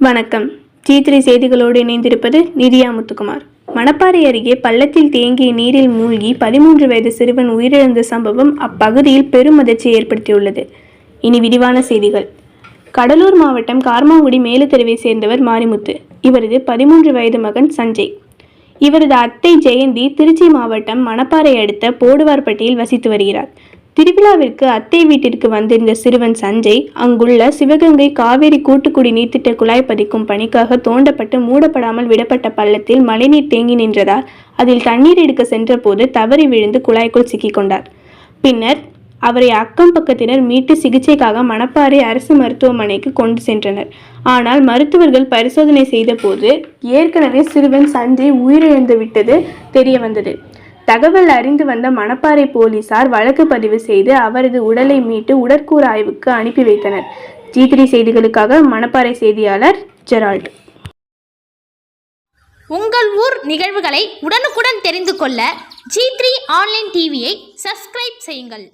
வணக்கம். G three செய்திகளோடு இணைந்திருப்பது நிதியா முத்துக்குமார். மணப்பாறை அருகே பள்ளத்தில் தேங்கிய நீரில் மூழ்கி பதிமூன்று வயது சிறுவன் உயிரிழந்த சம்பவம் அப்பகுதியில் பெரும் அதிர்ச்சியை ஏற்படுத்தியுள்ளது. இனி விரிவான செய்திகள். கடலூர் மாவட்டம் கார்மாங்குடி மேலுத்தெருவை சேர்ந்தவர் மாரிமுத்து. இவரது பதிமூன்று வயது மகன் சஞ்சய். இவரது அத்தை ஜெயந்தி திருச்சி மாவட்டம் மணப்பாறை அடுத்த போடுவார்பட்டியில் வசித்து வருகிறார். திருவிழாவிற்கு அத்தை வீட்டிற்கு வந்திருந்த சிறுவன் சஞ்சய் அங்குள்ள சிவகங்கை காவேரி கூட்டுக்குடி நீர்த்திட்ட குழாய் பதிக்கும் பணிக்காக தோண்டப்பட்டு மூடப்படாமல் விடப்பட்ட பள்ளத்தில் மழைநீர் தேங்கி நின்றதால் அதில் தண்ணீர் எடுக்க சென்றபோது தவறி விழுந்து குழாய்க்குள் சிக்கிக்கொண்டார் பின்னர் அவரை அக்கம் பக்கத்தினர் மீட்டு சிகிச்சைக்காக மணப்பாறை அரசு மருத்துவமனைக்கு கொண்டு சென்றனர். ஆனால் மருத்துவர்கள் பரிசோதனை செய்தபோது ஏற்கனவே சிறுவன் சஞ்சய் உயிரிழந்து விட்டது தெரிய வந்தது தகவல் அறிந்து வந்த மணப்பாறை போலீசார் வழக்கு பதிவு செய்து அவரது உடலை மீட்டு உடற்கூறு ஆய்வுக்கு அனுப்பி வைத்தனர். ஜி த்ரீ செய்திகளுக்காக மணப்பாறை செய்தியாளர் ஜெரால்ட். உங்கள் ஊர் நிகழ்வுகளை உடனுக்குடன் தெரிந்து கொள்ள ஜி த்ரீ ஆன்லைன் டிவியை சப்ஸ்கிரைப் செய்யுங்கள்.